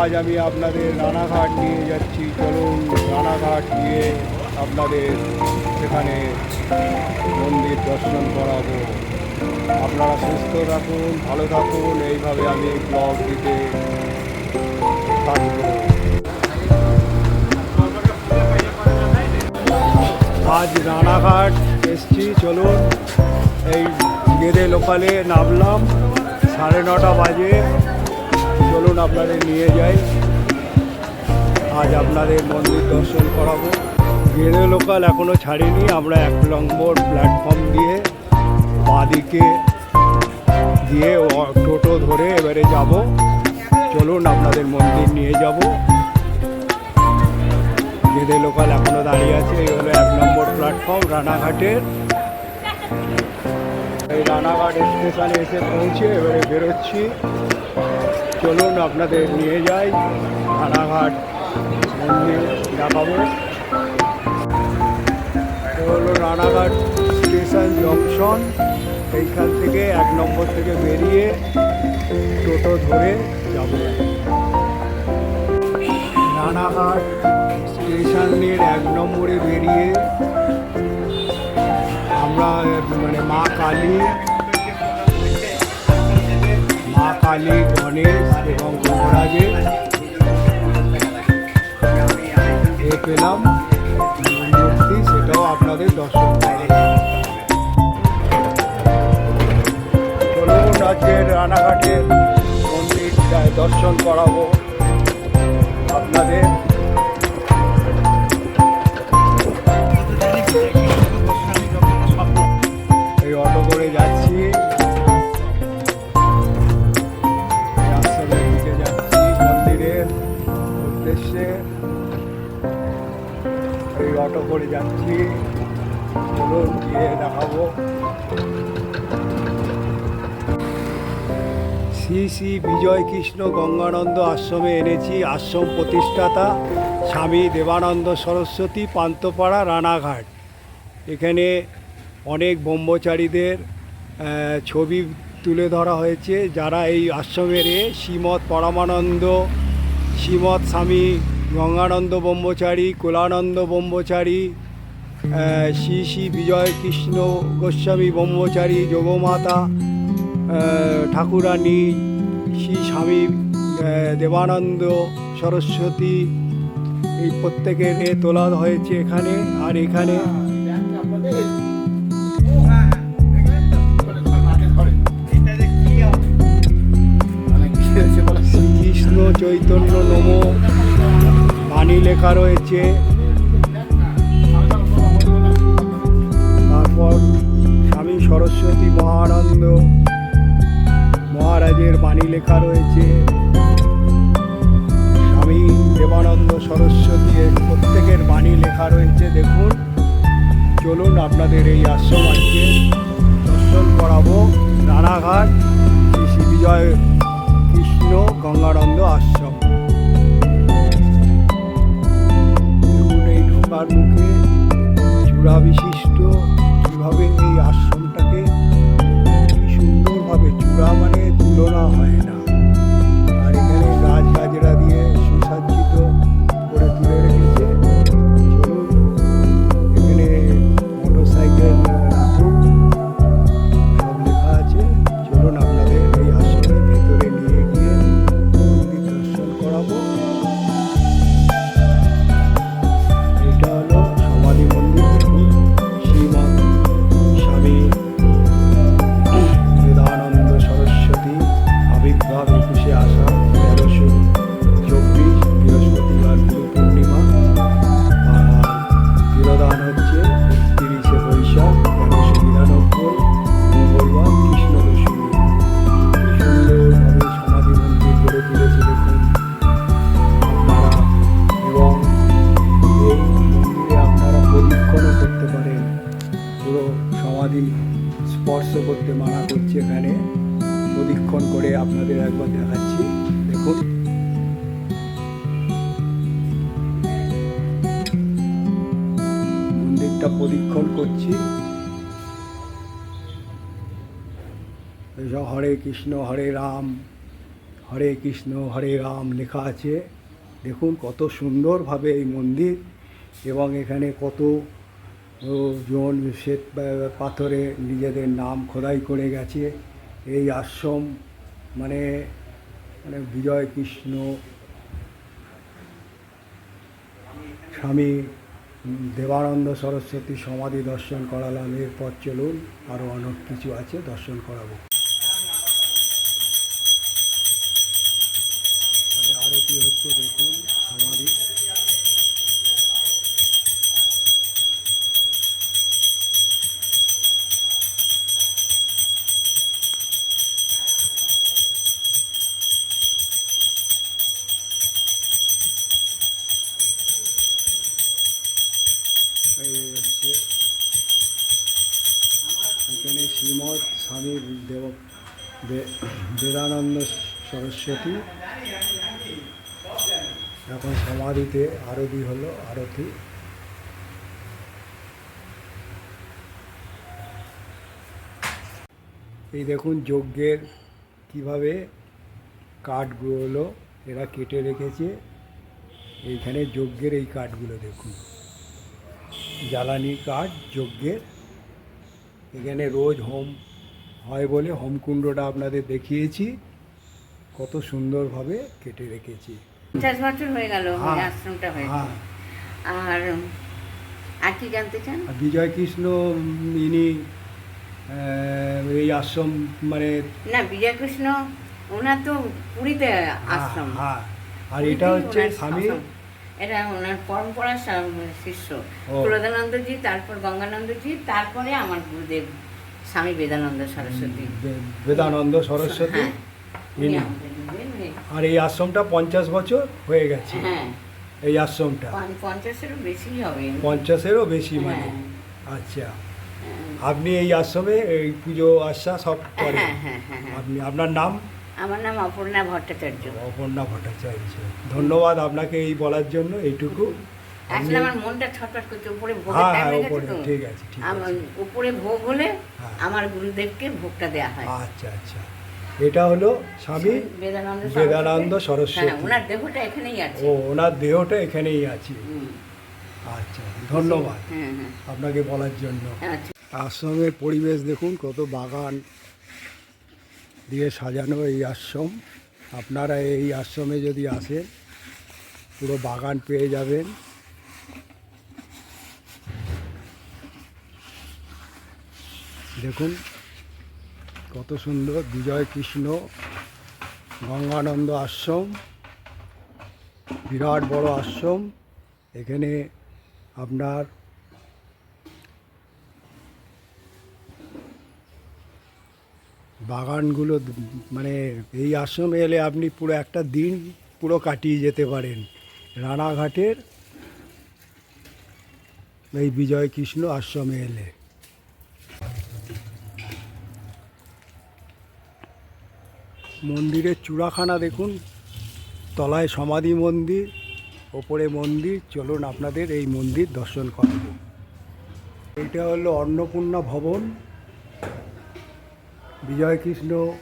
আজ আমি আপনাদের রানাঘাট নিয়ে যাচ্ছি। চলুন রানাঘাট গিয়ে আপনাদের সেখানে মন্দির দর্শন করাবো। আপনারা সুস্থ থাকুন, ভালো থাকুন। এইভাবে আমি ব্লগ দিতে থাকব। আজ রানাঘাট এসছি, চলুন। এই গেদে লোকালে নামলাম, সাড়ে নটা বাজে। চলুন আপনাদের নিয়ে যাই। আজ আপনাদের মন্দির দর্শন করাবো। গেদে লোকাল এখনও ছাড়িনি। আমরা এক নম্বর প্ল্যাটফর্ম দিয়ে বাঁদিকে দিয়ে টোটো ধরে এবারে যাব। চলুন আপনাদের মন্দির নিয়ে যাব। গেদে লোকাল এখনও দাঁড়িয়ে আছে। এই হলো এক নম্বর প্ল্যাটফর্ম রানাঘাটের। এই রানাঘাট স্টেশনে এসে পৌঁছে এবারে বেরোচ্ছি। চলুন আপনাদের নিয়ে যাই রানাঘাট মন্দির দেখাবো। হলো রানাঘাট স্টেশন জংশন। এইখান থেকে এক নম্বর থেকে বেরিয়ে টোটো ধরে যাব। রানাঘাট স্টেশনের এক নম্বরে বেরিয়ে আমরা মানে মা কালী কালী গণেশ এবং মহারাজে এ পেলাম মূর্তি, সেটাও আপনাদের দর্শন চলুন আজকের রানাঘাটের মন্দির দর্শন করাবো আপনাদের। করে যাচ্ছি। চলুন গিয়ে দেখাবো। শ্রী শ্রী বিজয় কৃষ্ণ গঙ্গানন্দ আশ্রমে এনেছি আশ্রম প্রতিষ্ঠাতা স্বামী দেবানন্দ সরস্বতী পান্তপাড়া রানাঘাট। এখানে অনেক ব্রহ্মচারীদের ছবি তুলে ধরা হয়েছে। যারা এই আশ্রমের শ্রীমৎ পরমানন্দ, শ্রীমৎ স্বামী গঙ্গানন্দ ব্রহ্মচারী, কুলানন্দ ব্রহ্মচারী শ্রী শ্রী বিজয় কৃষ্ণ গোস্বামী ব্রহ্মচারী, যোগমাতা ঠাকুরানী, শ্রী স্বামী দেবানন্দ সরস্বতী, এই প্রত্যেকের তোলা হয়েছে এখানে আর এখানে শ্রীকৃষ্ণ চৈতন্য বাণী লেখা রয়েছে। তারপর স্বামী সরস্বতী মহানন্দ মহারাজের বাণী লেখা রয়েছে। স্বামী দেবানন্দ সরস্বতী প্রত্যেকের বাণী লেখা রয়েছে। দেখুন, চলুন আপনাদের এই আশ্রম আজকে দর্শন করাবো। রানাঘাট শ্রী বিজয় কৃষ্ণ গঙ্গানন্দ আশ্রম। ঢোকার মুখে চূড়া বিশিষ্ট কীভাবে এই আশ্রমটাকে সুন্দরভাবে চূড়া মানে তুলনা হয় না। sorry. কৃষ্ণ হরে রাম। হরে কৃষ্ণ, হরে রাম লেখা আছে। দেখুন কত সুন্দরভাবে এই মন্দির এবং এখানে কত জন শ্বেত পাথরে নিজেদের নাম খোদাই করে গেছে। এই আশ্রম মানে মানে বিজয় কৃষ্ণ স্বামী দেবানন্দ সরস্বতী সমাধি দর্শন করালাম। এরপর চলুন আরও অনেক কিছু আছে দর্শন করাবো। দেব বেদানন্দ সরস্বতী। এখন সমাধিতে আরতি হলো, আরতি। এই দেখুন যজ্ঞের কীভাবে কাঠগুলো এরা কেটে রেখেছে। এইখানে যজ্ঞের এই কাঠগুলো দেখুন। জ্বালানি কাঠ, যজ্ঞের। এখানে রোজ হোম হয় বলে হোমকুণ্ডটা আপনাদের দেখিয়েছি। কত সুন্দরভাবে কেটে রেখেছি। পঞ্চাশ বছর হয়ে গেল হ্যাঁ, আশ্রমটা হয়েছে। হ্যাঁ। আর আর কি জানতে চান? বিজয় কৃষ্ণ ইনি এই আশ্রম মানে না বিজয়কৃষ্ণ ওনার তো পুরীতে আশ্রম। হ্যাঁ। আর এটা হচ্ছে স্বামী। এটা ওনার পরম্পরা শিষ্য। প্রদানন্দজি তারপর গঙ্গানন্দজি তারপরে আমার গুরুদেব। স্বামী বেদানন্দ সরস্বতী। বেদানন্দ সরস্বতী? হ্যাঁ আর এই আশ্রমটা পঞ্চাশ বছর হয়ে গেছে। হ্যাঁ। এই আশ্রমটা? পঞ্চ- পঞ্চাশেরও বেশি হবে। পঞ্চাশেরও বেশি মানে? হ্যাঁ, আচ্ছা। হ্যাঁ। আপনি এই আশ্রমে এই পুজো আশা সব করেন? আপনি আপনার নাম? আমার নাম অপর্ণা ভট্টাচার্য। অপর্ণা ভট্টাচার্য। ধন্যবাদ আপনাকে এই বলার জন্য এইটুকু। আসলে আমার মনটা ছটফট করছে উপরে ভোগের হ্যাঁ টাইম হ্যাঁ হয়ে উপরে গেছে তো। ঠিক আছে ঠিক আছে। উপরে ভোগ হলে হ্যাঁ। আমার গুরুদেবকে ভোগটা দেওয়া হয়। আচ্ছা আচ্ছা। এটা হলো স্বামী বেদানন্দ সরস্বতী। হ্যাঁ ওনার দেহটা এখানেই আছে। ও ওনার দেহটা এখানেই আছে। আচ্ছা ধন্যবাদ হ্যাঁ হ্যাঁ। আপনাকে বলার জন্য। আচ্ছা। আশ্রমের পরিবেশ দেখুন কত বাগান দিয়ে সাজানো এই আশ্রম। আপনারা এই আশ্রমে যদি আসেন পুরো বাগান পেয়ে যাবেন। দেখুন, কত সুন্দর বিজয় কৃষ্ণ গঙ্গানন্দ আশ্রম, বিরাট বড় আশ্রম। এখানে আপনার বাগানগুলো মানে এই আশ্রমে এলে আপনি পুরো একটা দিন পুরো কাটিয়ে যেতে পারেন। রানাঘাটের এই বিজয় কৃষ্ণ আশ্রমে এলে। মন্দিরের চূড়াখানা দেখুন। তলায় সমাধি মন্দির, ওপরে মন্দির। চলুন আপনাদের এই মন্দির দর্শন করাবো। এটা হলো অন্নপূর্ণা ভবন। বিজয়কৃষ্ণ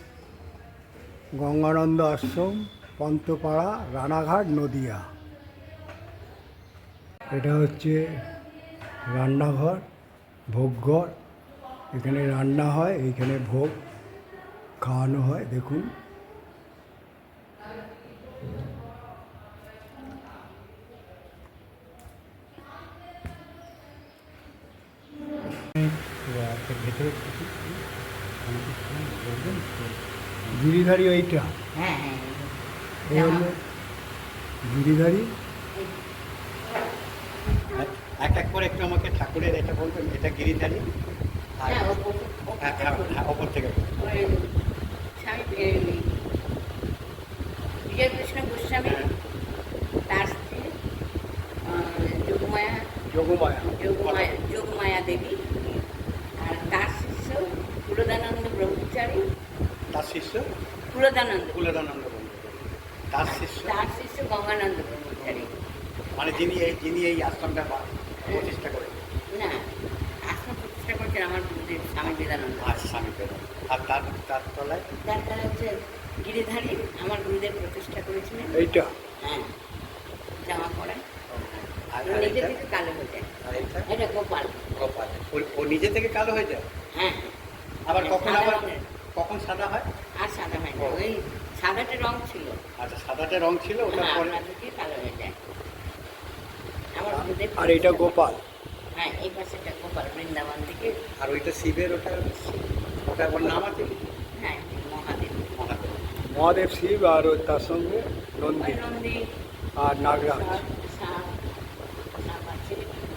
গঙ্গানন্দ আশ্রম, পন্তপাড়া, রানাঘাট, নদিয়া। এটা হচ্ছে রান্নাঘর, ভোগঘর। এখানে রান্না হয়, এইখানে ভোগ খাওয়ানো হয়, দেখুন। গিরিধারী ওইটা হ্যাঁ হ্যাঁ গিরিধারী। এক এক করে একটু আমাকে ঠাকুরের এটা বলবেন এটা গিরিধারী? আর হ্যাঁ, হ্যাঁ, হ্যাঁ, হ্যাঁ, ওপর থেকে। বিজয়কৃষ্ণ গোস্বামী তার স্ত্রী যোগমায়া যোগমায়া যোগমায়া যোগমায়া দেবী আর তার শিষ্য কুলদানন্দ ব্রহ্মচারী। তার শিষ্য? কুলদানন্দ। কুলেদানন্দ তার শিষ্য? তার শিষ্য গঙ্গানন্দ ব্রহ্মচারী। মানে যিনি এই যিনি এই আশ্রমটা প্রতিষ্ঠা করেন। না আশ্রম প্রতিষ্ঠা করছেন আমার গুরুদেব স্বামী বেদানন্দ আর স্বামী পেলেন আর তার তার তলায়? তারপরে হচ্ছে গিরিধারী আমার গুরুদেব প্রতিষ্ঠা করেছিলেন। এইটা? হ্যাঁ জামা ও নিজে থেকে কালো হয়ে যায়। এটা? গোপাল। গোপাল। ও- নিজে থেকে কালো হয়ে যায়? হ্যাঁ। আবার হ্যাঁ, কখন আবার কখন সাদা হয়? আর সাদা হয় না। ওই সাদাটা রং ছিল। আচ্ছা সাদাটা রং ছিল ওটা হ্যাঁ পরে কালো হয়ে যায়। আমার গুরুদেব আর এটা গোপাল। হ্যাঁ এই পাশেটা গোপাল বৃন্দাবন থেকে। আর ওইটা শিবের ওটা ওটা নাম আছে মহাদেব শিব আর তার সঙ্গে নন্দী আর নাগরাজ।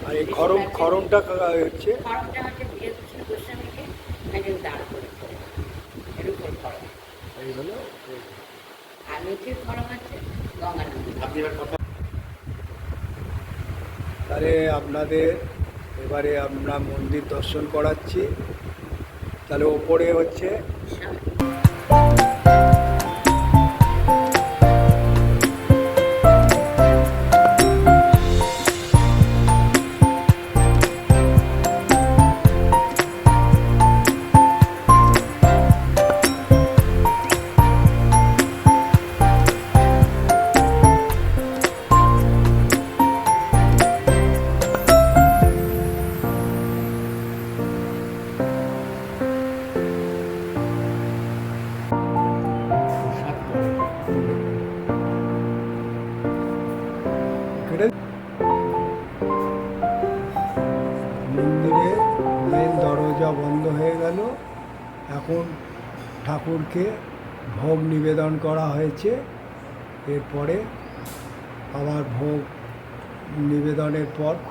আর এই খরম খরমটা হচ্ছে? এই হলো? তাহলে আপনাদের এবারে আমরা মন্দির দর্শন করাচ্ছি। তাহলে ওপরে হচ্ছে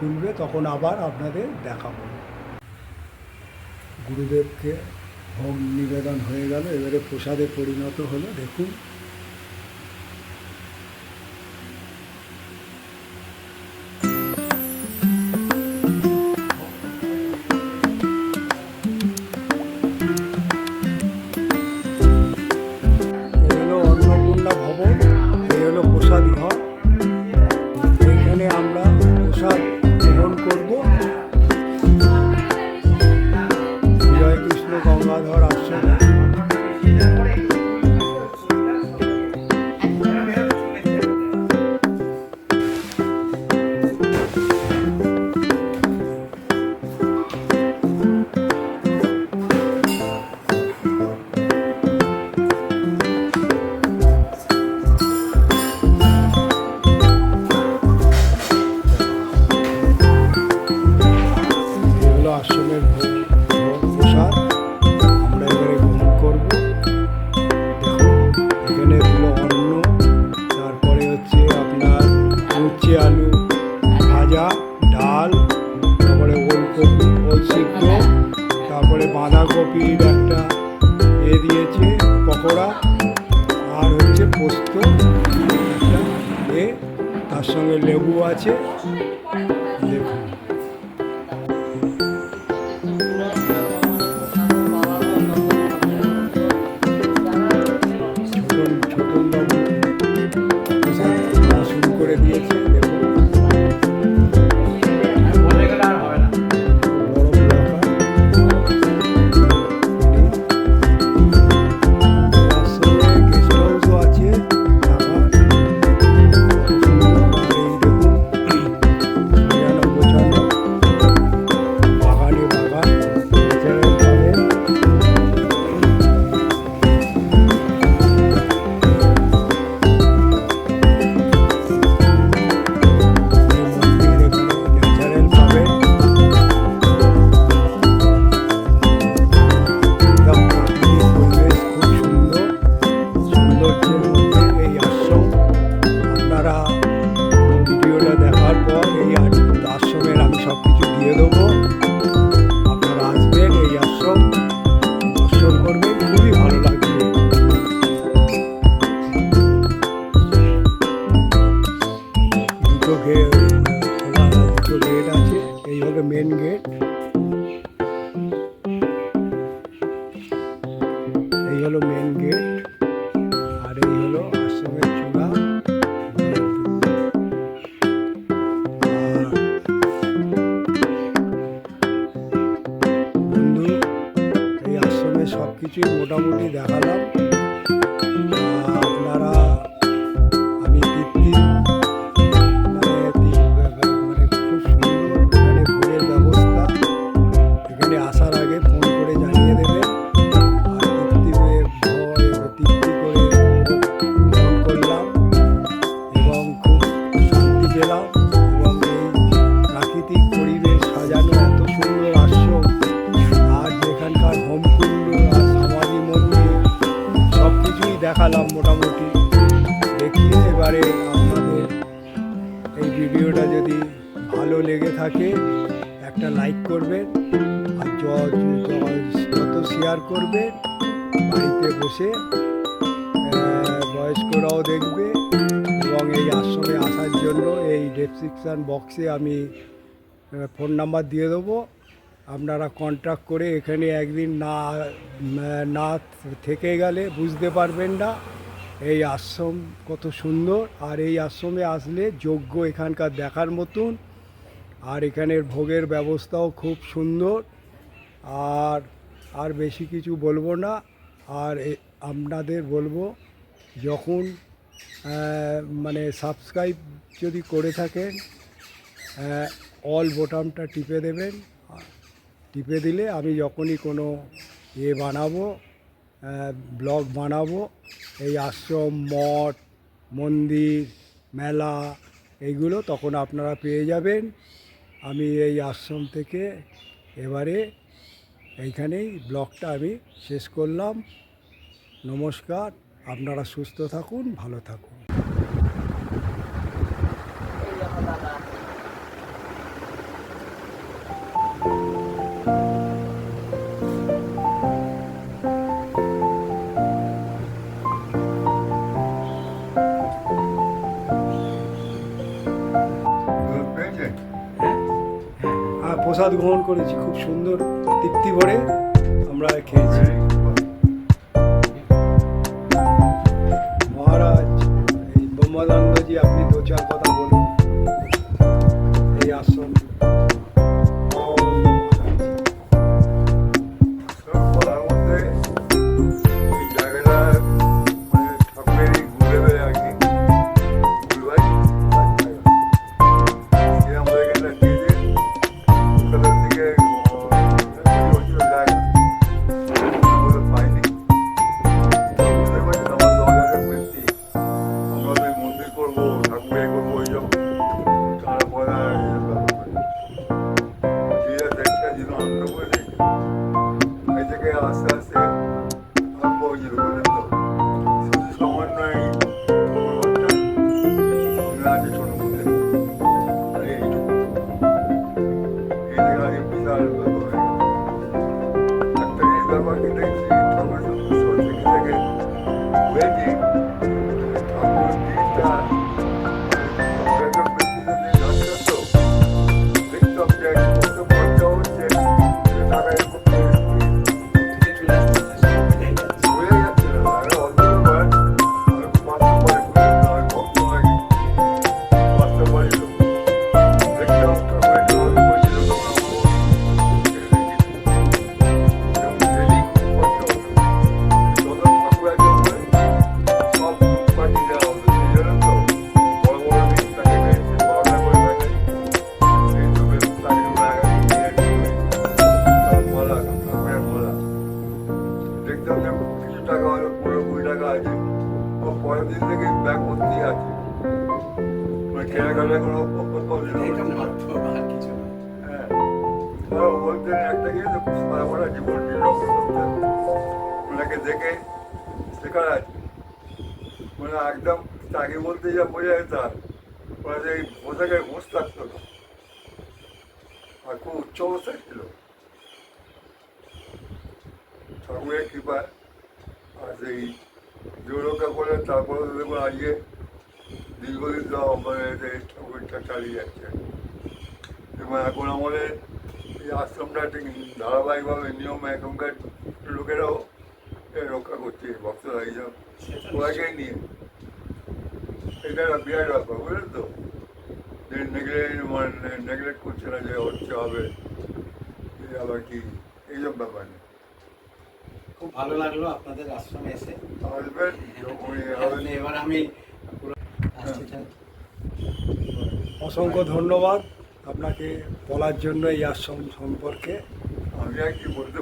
খুলবে, তখন আবার আপনাদের দেখাবো। গুরুদেবকে ভোগ নিবেদন হয়ে গেল, এবারে প্রসাদে পরিণত হলো। দেখুন প্রাকৃতিক পরিবেশ সাজানো এত সুন্দর আর যেখানকার সব কিছুই দেখালাম মোটামুটি। দেখি এবারে আপনাদের এই ভিডিওটা যদি ভালো লেগে থাকে, একটা লাইক করবেন, আর যত শেয়ার করবে বাড়িতে বসে বয়স্করাও দেখবে। এবং এই আশ্রমে আসার জন্য এই ডেসক্রিপশান বক্সে আমি ফোন নাম্বার দিয়ে দেবো। আপনারা কন্ট্যাক্ট করে এখানে একদিন না না থেকে গেলে বুঝতে পারবেন না এই আশ্রম কত সুন্দর। আর এই আশ্রমে আসলে যোগ্য এখানকার দেখার মতন। আর এখানের ভোগের ব্যবস্থাও খুব সুন্দর। আর আর বেশি কিছু বলব না। আর আপনাদের বলব, যখন মানে সাবস্ক্রাইব যদি করে থাকেন অল বোটামটা টিপে দেবেন। টিপে দিলে আমি যখনই কোনো ইয়ে বানাবো ব্লগ বানাবো, এই আশ্রম, মঠ, মন্দির, মেলা এইগুলো তখন আপনারা পেয়ে যাবেন। আমি এই আশ্রম থেকে এবারে এইখানেই ব্লগটা আমি শেষ করলাম। নমস্কার। আপনারা সুস্থ থাকুন, ভালো থাকুন। পেয়েছেন আর প্রসাদ গ্রহণ করেছি, খুব সুন্দর, তৃপ্তি ভরে আমরা খেয়েছি। এই থেকে আস্তে আস্তে এখন আমাদের এই আশ্রমটা ঠিক ধারাবাহিকভাবে নিয়ম এখনকার লোকেরাও রক্ষা করছে ভক্তরা এইসব সবাইকেই নিয়ে। এটা একটা বিরাট ব্যাপার বুঝলেন তো? যে নেগলেক্ট মানে নেগলেক্ট করছে না যে হচ্ছে হবে আবার কি? এইসব ব্যাপার নেই। খুব ভালো লাগল আপনাদের আশ্রমে এসে। আসবেন হবেন এবার আমি পুরো আসছি তাহলে। অসংখ্য ধন্যবাদ। আপনাকে বলার জন্য এই আশ্রম সম্পর্কে আমি আর কি বলতে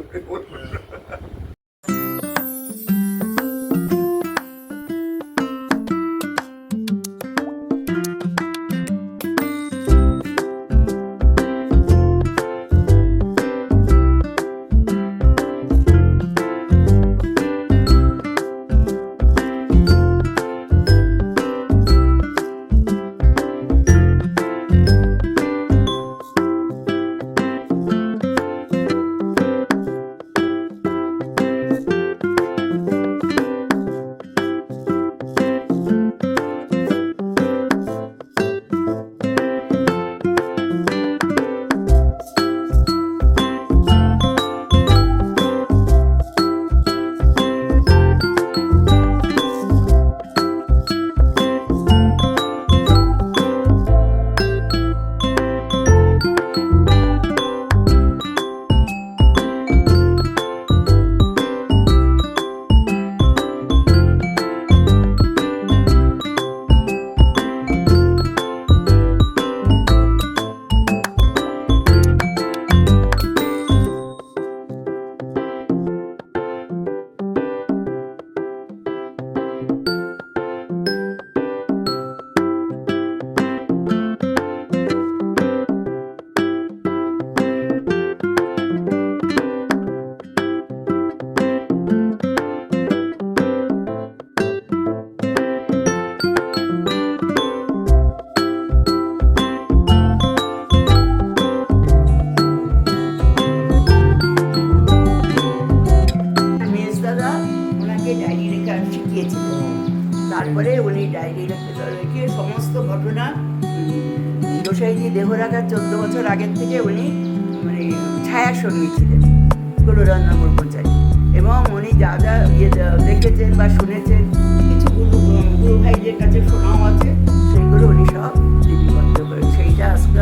সঙ্গী ছিলেন। গুরুরত্ন ব্রহ্মচারী এবং উনি যা যা ইয়ে দেখেছেন বা শুনেছেন কিছু গুরু গুরু ভাইদের কাছে শোনাও আছে সেইগুলো উনি সব লিপিবদ্ধ করেন সেইটা আজকে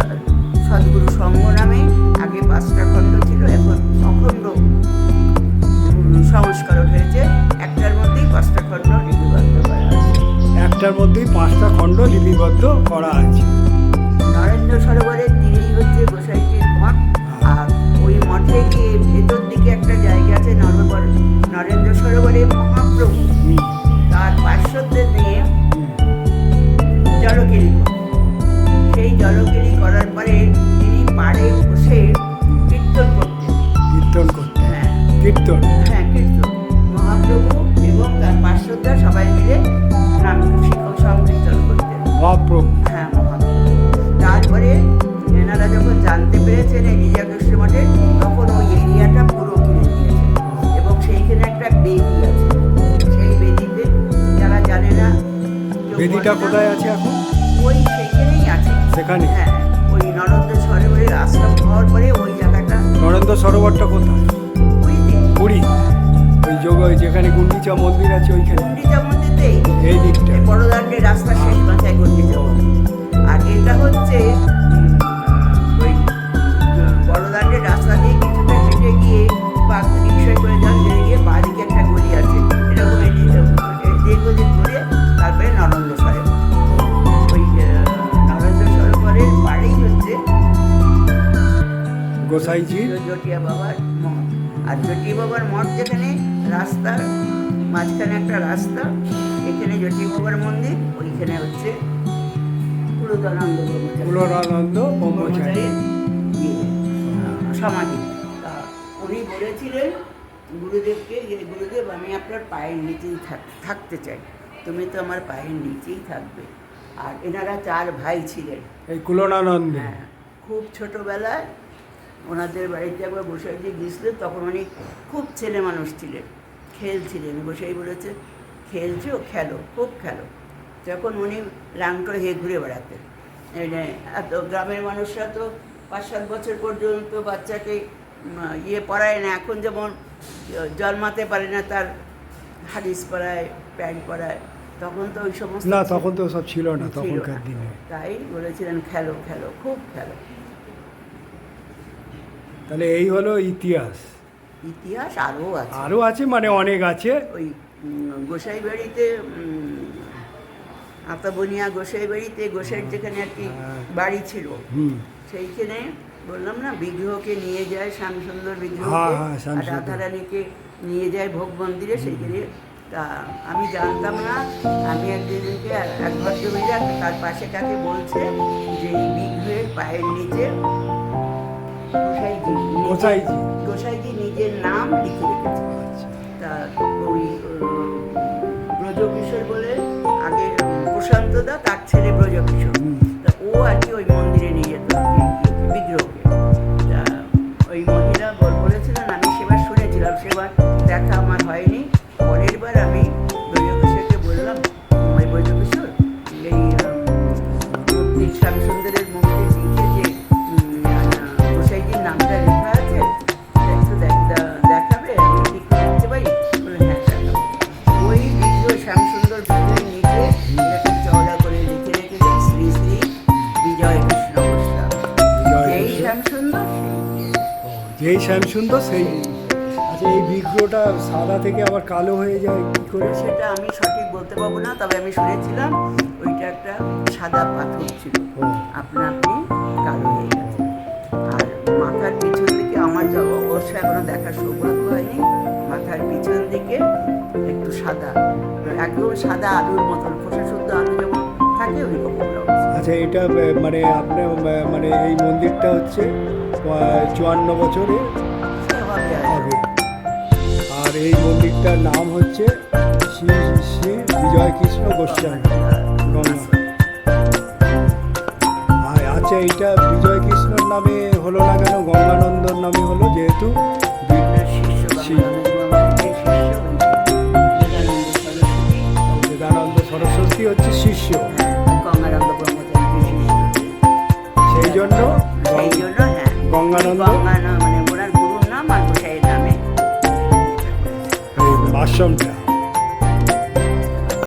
সদ্গুরু সঙ্গ নামে আগে পাঁচটা খণ্ড ছিল এখন অখণ্ড সংস্করণ হয়েছে। একটার মধ্যেই পাঁচটা খণ্ড লিপিবদ্ধ করা আছে। একটার মধ্যেই পাঁচটা খণ্ড লিপিবদ্ধ করা আছে। নরেন্দ্র সরোবরের তীরেই হচ্ছে গিয়ে ভেতর দিকে একটা জায়গা আছে নরবর নরেন্দ্র সরোবরে মহাপ্রভু। তার পার্শ্বদের নিয়ে হুম। সেই জলকেলি করার পরে তিনি পাড়ে বসে কীর্তন করতেন। কীর্তন করতে হ্যাঁ। কীর্তন? হ্যাঁ কীর্তন। মহাপ্রভু এবং তার পার্শ্বদরা সবাই মিলে নাম সংকীর্তন করতেন। মহাপ্রভু। হ্যাঁ মহাপ্রভু। তারপরে এনারা যখন জানতে পেরেছেন এই বেদিটা কোথায় আছে এখন? ওই সেখানেই আছে। সেখানে? হ্যাঁ ওই নরেন্দ্র সরোবরের আশ্রম হওয়ার পরে ওই জায়গাটা। নরেন্দ্র সরোবরটা কোথায়? পুরী? ওই যোগ ওই যেখানে গুন্ডিচা মন্দির আছে ওইখানে? গুন্ডিচা মন্দিরতেই এই দিকটা। বড়দান্ডের রাস্তা শেষ মাথায় গুন্ডিচা মন্দির। আর এটা হচ্ছে গোসাইজি। জটিয়া বাবার মঠ। আর জটিয়া বাবার মঠ যেখানে রাস্তা মাঝখানে একটা রাস্তা এখানে জটিয়া বাবার মন্দির ওইখানে হচ্ছে পুরোদানন্দ ব্রহ্মচারী। সমাধি। উনি বলেছিলেন গুরুদেবকে যে গুরুদেব আমি আপনার পায়ের নিচেই থাক- থাকতে চাই। তুমি তো আমার পায়ের নিচেই থাকবে। আর এনারা চার ভাই ছিলেন। এই কুলনানন্দ। হ্যাঁ খুব ছোটোবেলায় ওনাদের বাড়িতে একবার বসাই দিয়ে গিয়েছিলেন তখন উনি খুব ছেলে মানুষ ছিলেন খেলছিলেন। বসেই বলেছে খেলছো খেলো খুব খেলো। তখন উনি রান করে হে ঘুরে বেড়াতেন। এত গ্রামের মানুষরা তো পাঁচ সাত বছর পর্যন্ত বাচ্চাকে ইয়ে পড়ায় না এখন যেমন জন্মাতে পারে না তার হাদিস পরায় প্যান্ট পরায় তখন তো ওই সমস্ত না তখন তো সব ছিল না তখনকার দিনে। তাই বলেছিলেন খেলো খেলো খুব খেলো। তাহলে এই হলো ইতিহাস। ইতিহাস আরও আছে। আরও আছে মানে অনেক আছে। ওই গোসাই বাড়িতে আতাবনিয়া গোসাই বাড়িতে গোসাইয়ের যেখানে আর কি হ্যাঁ। বাড়ি ছিল সেইখানে বললাম না বিগ্রহকে নিয়ে যায় শ্যামসুন্দর হ্যাঁ, বিগ্রহকে হ্যাঁ, শ্যামসুন্দর। রাধারানীকে নিয়ে যায় ভোগ মন্দিরে সেইখানে। তা আমি জানতাম না আমি একদিনকে এক ভদ্রমহিলা তার পাশে কাকে বলছে যে এই বিগ্রহের পায়ের নিচে গোসাইজি গোসাইজি। গোসাইজি নিজের নাম লিখে রেখেছে তা ওই ব্রজকিশোর বলে আগে প্রশান্তদা তার ছেলে ব্রজকিশোর শ্যামসুন্দর সেই। আচ্ছা এই বিগ্রহটা সাদা থেকে আবার কালো হয়ে যায় কি করে? সেটা আমি সঠিক বলতে পারব না তবে আমি শুনেছিলাম ওইটা একটা সাদা পাথর ছিল। আপনা আপনি কালো হয়ে গেছে আর মাথার পিছন দিকে আমার যা অবশ্য এখনও দেখার সৌভাগ্য হয়নি মাথার পিছন দিকে একটু সাদা একদম সাদা আলুর মতন খোসা শুদ্ধ আলু যেমন থাকে ওই রকম আচ্ছা এটা মানে আপনার মানে এই মন্দিরটা হচ্ছে চুয়ান্ন বছরে এই মন্দিরটার নাম হচ্ছে শ্রী শ্রী বিজয় কৃষ্ণ গোস্বামী আর আচ্ছা এইটা বিজয় কৃষ্ণর নামে হলো না কেন গঙ্গানন্দর নামে হলো যেহেতু বি- আপনার শিষ্য শিষ্য। বাংলা শিষ্য বেদানন্দ সরস্বতী হচ্ছে শিষ্য সেই জন্য হ্যাঁ গঙ্গানন্দ? গঙ্গানন্দ